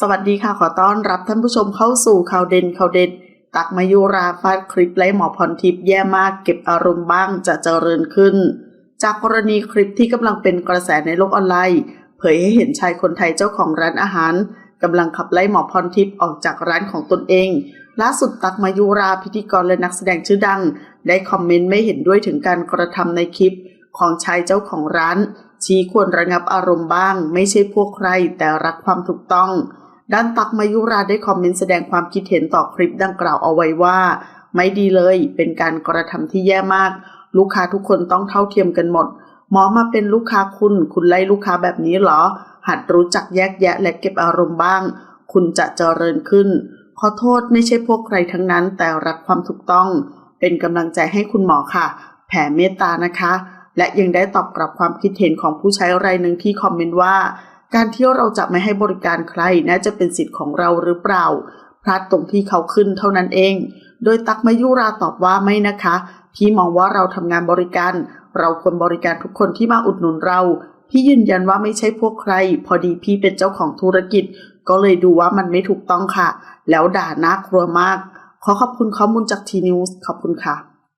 สวัสดีค่ะขอต้อนรับท่านผู้ชมเข้าสู่ข่าวเด่นข่าวเด็ด ตักมายุราฟาดคลิปไล่หมอพรทิพย์แย่มากเก็บอารมณ์บ้างจะเจริญขึ้น จากกรณีคลิปที่กำลังเป็นกระแสในโลกออนไลน์ เผยให้เห็นชายคนไทยเจ้าของร้านอาหารกำลังขับไล่หมอพรทิพย์ออกจากร้านของตนเอง ล่าสุดตักมายุราพิธีกรและนักแสดงชื่อดัง ได้คอมเมนต์ไม่เห็นด้วยถึงการกระทำในคลิปของชายเจ้าของร้าน ชี้ควรระงับอารมณ์บ้าง ไม่ใช่พวกใครแต่รักความถูกต้อง ด้านตักมายุราได้คอมเมนต์แสดงความคิดเห็นต่อคลิปดังกล่าวเอาไว้ว่า ไม่ดีเลย เป็นการกระทำที่แย่มาก ลูกค้าทุกคนต้องเท่าเทียมกันหมด หมอมาเป็นลูกค้าคุณ คุณไล่ลูกค้าแบบนี้เหรอ หัดรู้จักแยกแยะและเก็บอารมณ์บ้าง คุณจะเจริญขึ้น ขอโทษไม่ใช่พวกใครทั้งนั้น แต่รักความถูกต้อง เป็นกำลังใจให้คุณหมอค่ะ แผ่เมตตานะคะ และยังได้ตอบกลับความคิดเห็นของผู้ใช้รายหนึ่งที่คอมเมนต์ว่า การที่เราจะไม่ให้บริการใครน่าจะเป็นสิทธิ์ของเราหรือเปล่า พลาดตรงที่เขาขึ้นเท่านั้นเอง โดยตักมายุราตอบว่าไม่นะคะ พี่มองว่าเราทำงานบริการ เราควรบริการทุกคนที่มาอุดหนุนเรา พี่ยืนยันว่าไม่ใช่พวกใคร พอดีพี่เป็นเจ้าของธุรกิจ ก็เลยดูว่ามันไม่ถูกต้องค่ะ แล้วด่าน่ากลัวมาก ขอขอบคุณข้อมูลจากทีนิวส์ขอบคุณค่ะ